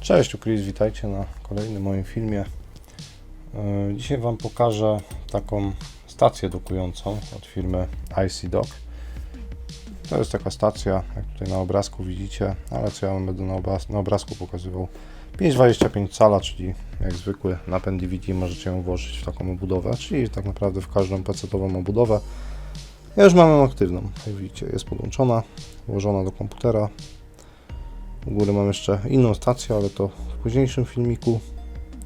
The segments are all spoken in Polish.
Cześć, tu Chris, witajcie na kolejnym moim filmie. E, Dzisiaj Wam pokażę taką stację dokującą od firmy IC Dock. To jest taka stacja, jak tutaj na obrazku widzicie, ale co ja będę na, obraz na obrazku pokazywał. 5,25 cala, czyli jak zwykły napęd DVD możecie ją włożyć w taką obudowę, czyli tak naprawdę w każdą PC-ową obudowę. Ja już mam ją aktywną, jak widzicie, jest podłączona, włożona do komputera. U góry mam jeszcze inną stację, ale to w późniejszym filmiku.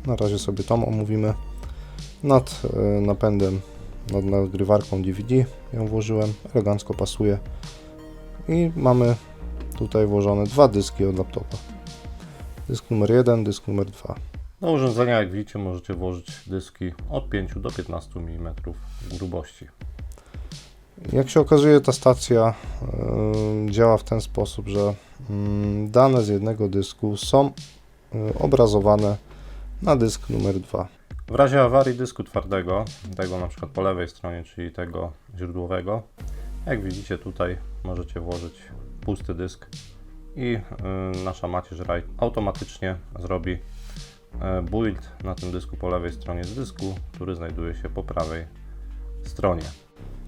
Na razie sobie tam omówimy. Nad e, napędem, nad nagrywarką DVD ją włożyłem, elegancko pasuje. I mamy tutaj włożone dwa dyski od laptopa. Dysk numer 1, dysk numer 2. Do urządzenia, jak widzicie, możecie włożyć dyski od 5 do 15 mm grubości. Jak się okazuje, ta stacja y, działa w ten sposób, że dane z jednego dysku są y, obrazowane na dysk numer 2. W razie awarii dysku twardego, tego na przykład po lewej stronie, czyli tego źródłowego, jak widzicie tutaj możecie włożyć pusty dysk i y, nasza macierz RAID automatycznie zrobi y, build na tym dysku po lewej stronie z dysku, który znajduje się po prawej stronie.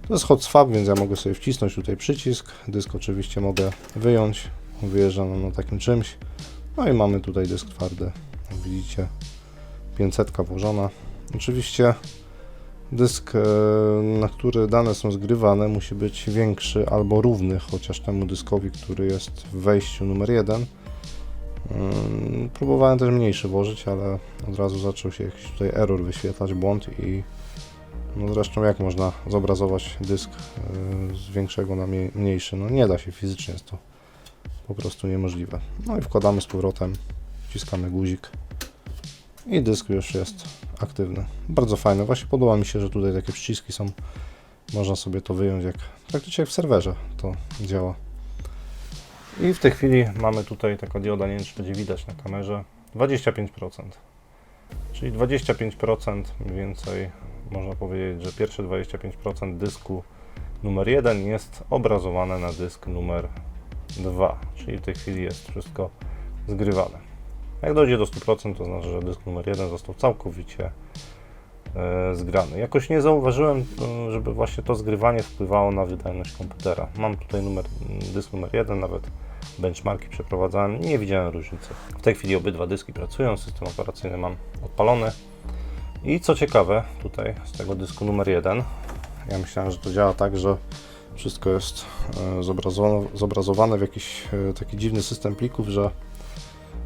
To jest hot swap, więc ja mogę sobie wcisnąć tutaj przycisk. Dysk oczywiście mogę wyjąć. Wyjeżdża nam na takim czymś. No i mamy tutaj dysk twardy. Jak widzicie, 500 włożona. Oczywiście dysk, e, na który dane są zgrywane, musi być większy albo równy chociaż temu dyskowi, który jest w wejściu numer 1. Ym, Próbowałem też mniejszy włożyć, ale od razu zaczął się jakiś tutaj error wyświetlać, błąd i no zresztą jak można zobrazować dysk y, z większego na mniej- mniejszy? No nie da się fizycznie, jest to po prostu niemożliwe. No i wkładamy z powrotem, wciskamy guzik i dysk już jest aktywny. Bardzo fajne. Właśnie podoba mi się, że tutaj takie przyciski są. Można sobie to wyjąć jak praktycznie jak w serwerze to działa. I w tej chwili mamy tutaj taka dioda, nie wiem czy będzie widać na kamerze, 25%. Czyli 25% mniej więcej można powiedzieć, że pierwsze 25% dysku numer 1 jest obrazowane na dysk numer 2, czyli w tej chwili jest wszystko zgrywane. Jak dojdzie do 100%, to znaczy, że dysk numer 1 został całkowicie e, zgrany. Jakoś nie zauważyłem, e, żeby właśnie to zgrywanie wpływało na wydajność komputera. Mam tutaj numer, dysk numer 1, nawet benchmarki przeprowadzałem, nie widziałem różnicy. W tej chwili obydwa dyski pracują, system operacyjny mam odpalony. I co ciekawe, tutaj z tego dysku numer 1, ja myślałem, że to działa tak, że wszystko jest e, zobrazowane, w jakiś e, taki dziwny system plików, że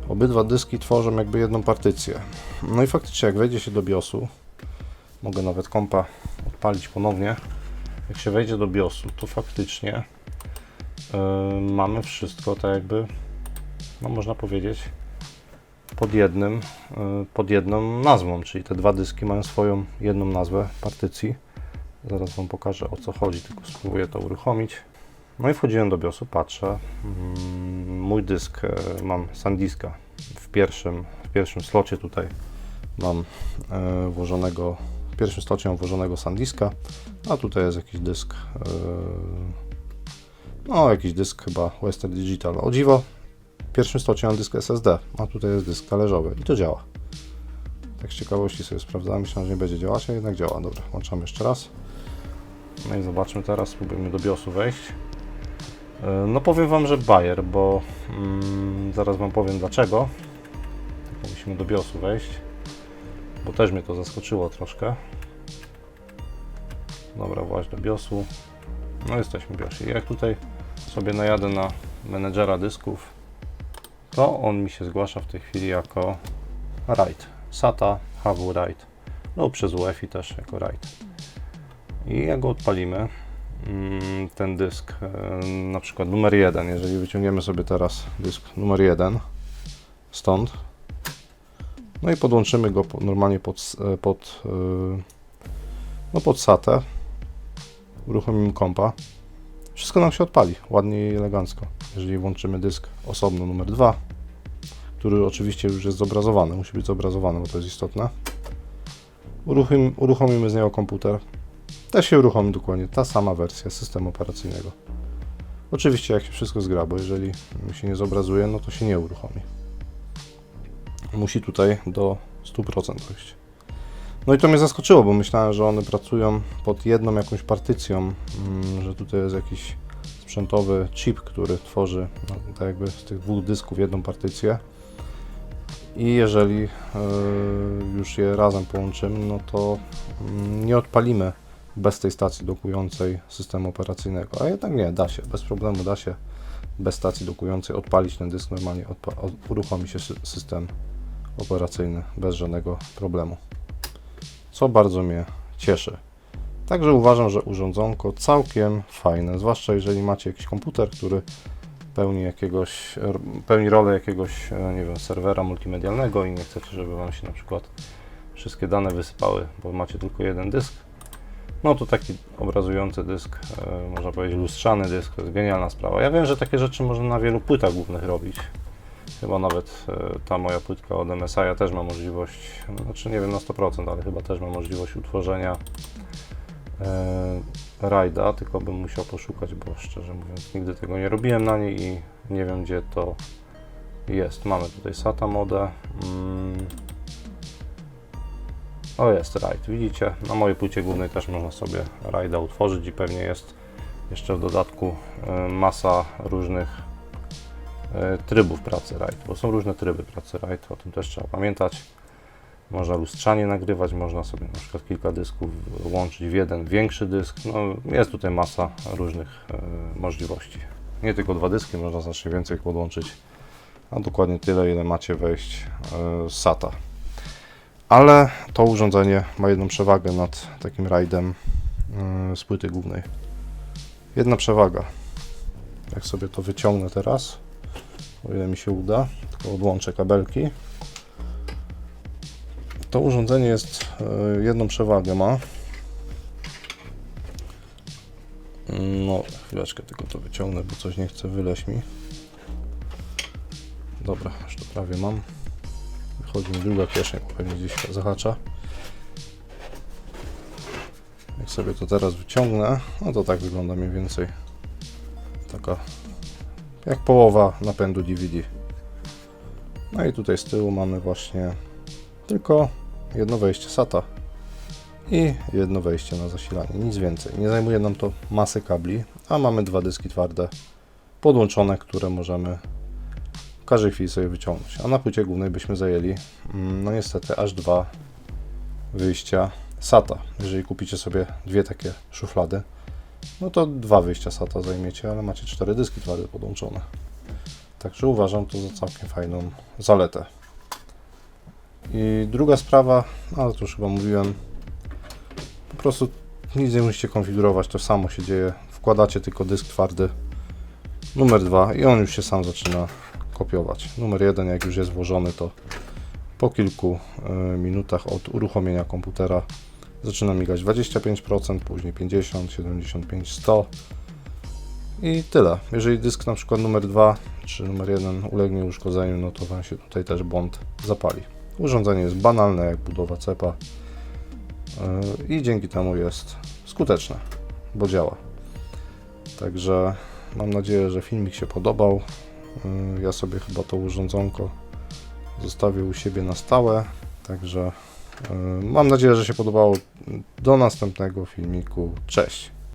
obydwa dyski tworzą jakby jedną partycję. No i faktycznie, jak wejdzie się do BIOSu, mogę nawet kompa odpalić ponownie. Jak się wejdzie do BIOSu, to faktycznie e, mamy wszystko tak jakby, no można powiedzieć, pod jednym, pod jedną nazwą, czyli te dwa dyski mają swoją jedną nazwę partycji. Zaraz Wam pokażę o co chodzi, tylko spróbuję to uruchomić. No i wchodziłem do BIOSu, patrzę. Mm, Mój dysk e, mam SanDiska. W pierwszym, w pierwszym slocie tutaj mam e, włożonego, w pierwszym slocie mam włożonego SanDiska, a tutaj jest jakiś dysk, e, no jakiś dysk chyba Western Digital. O dziwo, w pierwszym slocie mam dysk SSD, a tutaj jest dysk talerzowy i to działa. Tak z ciekawości sobie sprawdzałem, myślałem, że nie będzie działać, a jednak działa. Dobra, włączam jeszcze raz. No i zobaczmy teraz, spróbujemy do BIOSu wejść. Yy, No powiem Wam, że Bayer, bo mm, zaraz Wam powiem dlaczego. Tylko musimy do BIOSu wejść, bo też mnie to zaskoczyło troszkę. Dobra, właśnie do BIOSu. No jesteśmy w BIOSie. Jak tutaj sobie najadę na menedżera dysków, to on mi się zgłasza w tej chwili jako RAID. SATA HW RAID lub przez UEFI też jako RAID. I jak go odpalimy, mm, ten dysk, e, na przykład numer 1, jeżeli wyciągniemy sobie teraz dysk numer 1 stąd, no i podłączymy go normalnie pod, e, pod, e, no pod SATę, uruchomimy kompa, wszystko nam się odpali ładnie i elegancko. Jeżeli włączymy dysk osobno numer 2, który oczywiście już jest zobrazowany, musi być zobrazowany, bo to jest istotne. Uruchom, uruchomimy z niego komputer. Też się uruchomi dokładnie ta sama wersja systemu operacyjnego. Oczywiście jak się wszystko zgra, bo jeżeli się nie zobrazuje, no to się nie uruchomi. musi tutaj do 100% dojść. No i to mnie zaskoczyło, bo myślałem, że one pracują pod jedną jakąś partycją, mm, że tutaj jest jakiś sprzętowy chip, który tworzy no, tak jakby z tych dwóch dysków jedną partycję. I jeżeli e, już je razem połączymy, no to mm, nie odpalimy bez tej stacji dokującej systemu operacyjnego. A jednak nie, da się, bez problemu da się bez stacji dokującej odpalić ten dysk, normalnie uruchomi się sy- system operacyjny bez żadnego problemu. Co bardzo mnie cieszy. Także uważam, że urządzonko całkiem fajne, zwłaszcza jeżeli macie jakiś komputer, który pełni jakiegoś, pełni rolę jakiegoś, e, nie wiem, serwera multimedialnego i nie chcecie, żeby Wam się na przykład wszystkie dane wysypały, bo macie tylko jeden dysk. No to taki obrazujący dysk, e, można powiedzieć lustrzany dysk, to jest genialna sprawa. Ja wiem, że takie rzeczy można na wielu płytach głównych robić. Chyba nawet e, ta moja płytka od MSI też ma możliwość, no, znaczy nie wiem na 100%, ale chyba też ma możliwość utworzenia e, rajda, tylko bym musiał poszukać, bo szczerze mówiąc nigdy tego nie robiłem na niej i nie wiem gdzie to jest. Mamy tutaj SATA modę. Mm. O jest rajd, widzicie? Na mojej płycie głównej też można sobie rajda utworzyć i pewnie jest jeszcze w dodatku e, masa różnych e, trybów pracy RAID, bo są różne tryby pracy RAID, o tym też trzeba pamiętać. Można lustrzanie nagrywać, można sobie na przykład kilka dysków łączyć w jeden większy dysk. No, jest tutaj masa różnych e, możliwości. Nie tylko dwa dyski, można znacznie więcej podłączyć, a dokładnie tyle, ile macie wejść z SATA. Ale to urządzenie ma jedną przewagę nad takim rajdem e, z płyty głównej. Jedna przewaga. Jak sobie to wyciągnę teraz, o ile mi się uda, tylko odłączę kabelki. To urządzenie jest e, jedną przewagę ma. No, chwileczkę tylko to wyciągnę, bo coś nie chce wyleźć mi. Dobra, już to prawie mam. Wychodzi mi druga kieszeń, pewnie gdzieś zahacza. Jak sobie to teraz wyciągnę, no to tak wygląda mniej więcej. Taka jak połowa napędu DVD. No i tutaj z tyłu mamy właśnie tylko jedno wejście SATA i jedno wejście na zasilanie, nic więcej. Nie zajmuje nam to masy kabli, a mamy dwa dyski twarde podłączone, które możemy każdej chwili sobie wyciągnąć. A na płycie głównej byśmy zajęli, mm, no niestety, aż dwa wyjścia SATA. Jeżeli kupicie sobie dwie takie szuflady, no to dwa wyjścia SATA zajmiecie, ale macie cztery dyski twarde podłączone. Także uważam to za całkiem fajną zaletę. I druga sprawa, no, ale to już chyba mówiłem, po prostu nic nie musicie konfigurować, to samo się dzieje. Wkładacie tylko dysk twardy numer dwa i on już się sam zaczyna Numer jeden, jak już jest włożony, to po kilku y, minutach od uruchomienia komputera zaczyna migać 25%, później 50, 75, 100 i tyle. Jeżeli dysk na przykład numer 2 czy numer 1 ulegnie uszkodzeniu, no to Wam się tutaj też błąd zapali. Urządzenie jest banalne jak budowa cepa yy, i dzięki temu jest skuteczne, bo działa. Także mam nadzieję, że filmik się podobał. Yy, Ja sobie chyba to urządzonko zostawię u siebie na stałe, także yy, mam nadzieję, że się podobało. Do następnego filmiku. Cześć!